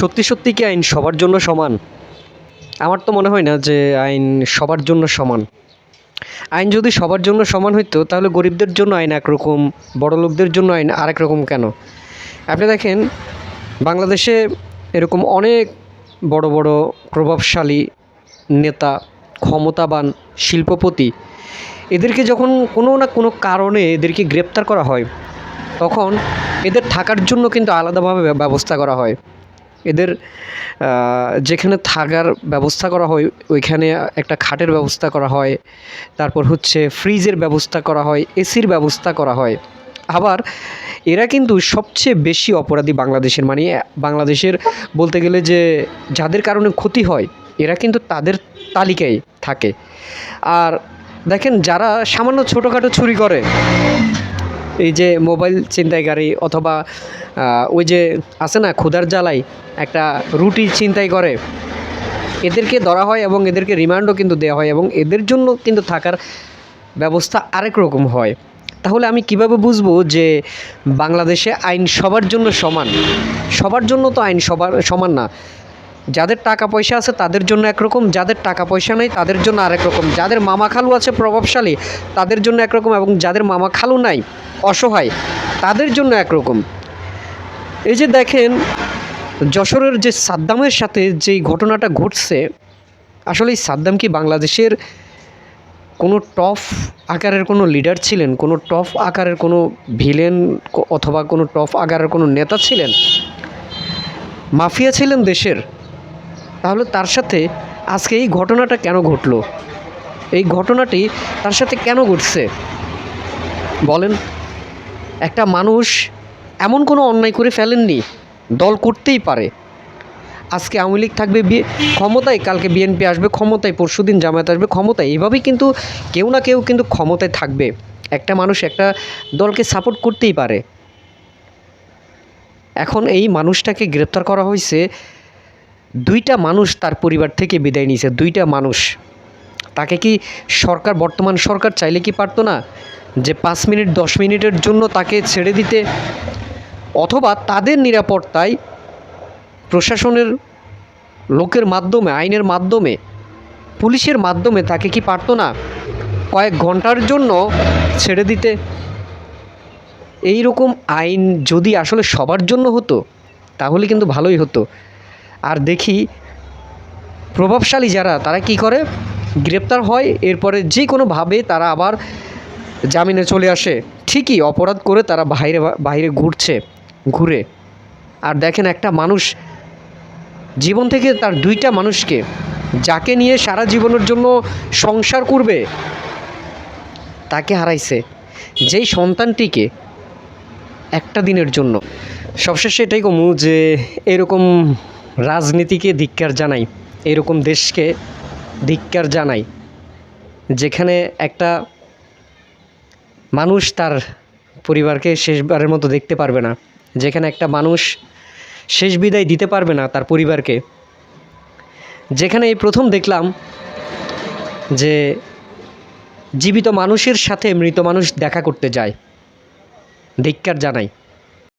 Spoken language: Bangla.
সত্যি সত্যি কি আইন সবার জন্য সমান? আমার তো মনে হয় না যে আইন সবার জন্য সমান। আইন যদি সবার জন্য সমান হইতো, তাহলে গরিবদের জন্য আইন একরকম, বড়লোকদের জন্য আইন আরেক রকম কেন? আপনি দেখেন, বাংলাদেশে এরকম অনেক বড় বড় প্রভাবশালী নেতা, ক্ষমতাবান শিল্পপতি, এদেরকে যখন কোনো না কোনো কারণে এদেরকে গ্রেপ্তার করা হয়, তখন এদের থাকার জন্য কিন্তু আলাদাভাবে ব্যবস্থা করা হয়। এদের যেখানে থাকার ব্যবস্থা করা হয়, ওইখানে একটা খাটের ব্যবস্থা করা হয়, তারপর হচ্ছে ফ্রিজের ব্যবস্থা করা হয়, এসির ব্যবস্থা করা হয়। আবার এরা কিন্তু সবচেয়ে বেশি অপরাধী বাংলাদেশের মানে বাংলাদেশের বলতে গেলে যে যাদের কারণে ক্ষতি হয়, এরা কিন্তু তাদের তালিকায় থাকে। আর দেখেন যারা সামান্য ছোটোখাটো চুরি করে, এই যে মোবাইল ছিনতাইকারী অথবা ওই যে আছে না ক্ষুধার জ্বালাই একটা রুটি ছিনতাই করে, এদেরকে ধরা হয় এবং এদেরকে রিমান্ডও কিন্তু দেওয়া হয় এবং এদের জন্য কিন্তু থাকার ব্যবস্থা আরেক রকম হয়। তাহলে আমি কীভাবে বুঝব যে বাংলাদেশে আইন সবার জন্য সমান? সবার জন্য তো আইন সবার সমান না। যাদের টাকা পয়সা আছে তাদের জন্য একরকম, যাদের টাকা পয়সা নেই তাদের জন্য আরেক রকম। যাদের মামা খালু আছে প্রভাবশালী তাদের জন্য একরকম এবং যাদের মামা খালু নাই অসহায় তাদের জন্য একরকম। এই যে দেখেন, যশোরের যে সাদ্দামের সাথে যেই ঘটনাটা ঘটছে, আসলে এই সাদ্দাম কি বাংলাদেশের কোনো টফ আকারের কোনো লিডার ছিলেন? কোনো টফ আকারের কোনো ভিলেন অথবা কোনো টফ আকারের কোনো নেতা ছিলেন? মাফিয়া ছিলেন দেশের। তাহলে তার সাথে আজকে এই ঘটনাটা কেন ঘটলো? এই ঘটনাটি তার সাথে কেন ঘটছে? বলেন, একটা মানুষ এমন কোনো অন্যায় করে ফেলেননি। দল করতেই পারে। আজকে আওয়ামী লীগ থাকবে বি ক্ষমতায়, কালকে বিএনপি আসবে, ক্ষমতায় পরশু দিন জামায়াত আসবে, ক্ষমতায়। এইভাবেই কিন্তু কেউ না কেউ কিন্তু ক্ষমতায় থাকবে। একটা মানুষ একটা দলকে সাপোর্ট করতেই পারে। এখন এই মানুষটাকে গ্রেপ্তার করা হয়েছে। দুইটা মানুষ তার পরিবার থেকে বিদায় নিয়েছে, দুইটা মানুষ। তাকে কি সরকার, বর্তমান সরকার চাইলে কি পারতো না যে পাঁচ মিনিট, দশ মিনিটের জন্য তাকে ছেড়ে দিতে? অথবা তাদের নিরাপত্তায় প্রশাসনের লোকের মাধ্যমে, আইনের মাধ্যমে, পুলিশের মাধ্যমে তাকে কি পারতো না কয়েক ঘণ্টার জন্য ছেড়ে দিতে? এই রকম আইন যদি আসলে সবার জন্য হতো, তাহলে কিন্তু ভালোই হতো। আর দেখি, প্রভাবশালী যারা, তারা কি করে? গ্রেপ্তার হয়, এরপরে যে কোনোভাবে তারা আবার জামিনে চলে আসে। ঠিকই অপরাধ করে তারা বাইরে বাইরে ঘুরছে। ঘুরে। আর দেখেন একটা মানুষ জীবন থেকে তার দুইটা মানুষকে যাকে নিয়ে সারা জীবনের জন্য সংসার করবে, তাকে হারাইছে। যেই সন্তানটিকে একটা দিনের জন্য। সবশেষে এটাই কমু যে এরকম রাজনীতিকে ধিক্কার জানাই, এরকম দেশকে ধিক্কার জানাই, যেখানে একটা মানুষ তার পরিবারকে শেষবারের মতো দেখতে পারবে না। যেখানে একটা মানুষ শেষ বিদায় দিতে পারবে না তার পরিবারকে। যেখানে এই প্রথম দেখলাম যে জীবিত মানুষের সাথে মৃত মানুষ দেখা করতে যায়। ধিক্কার জানাই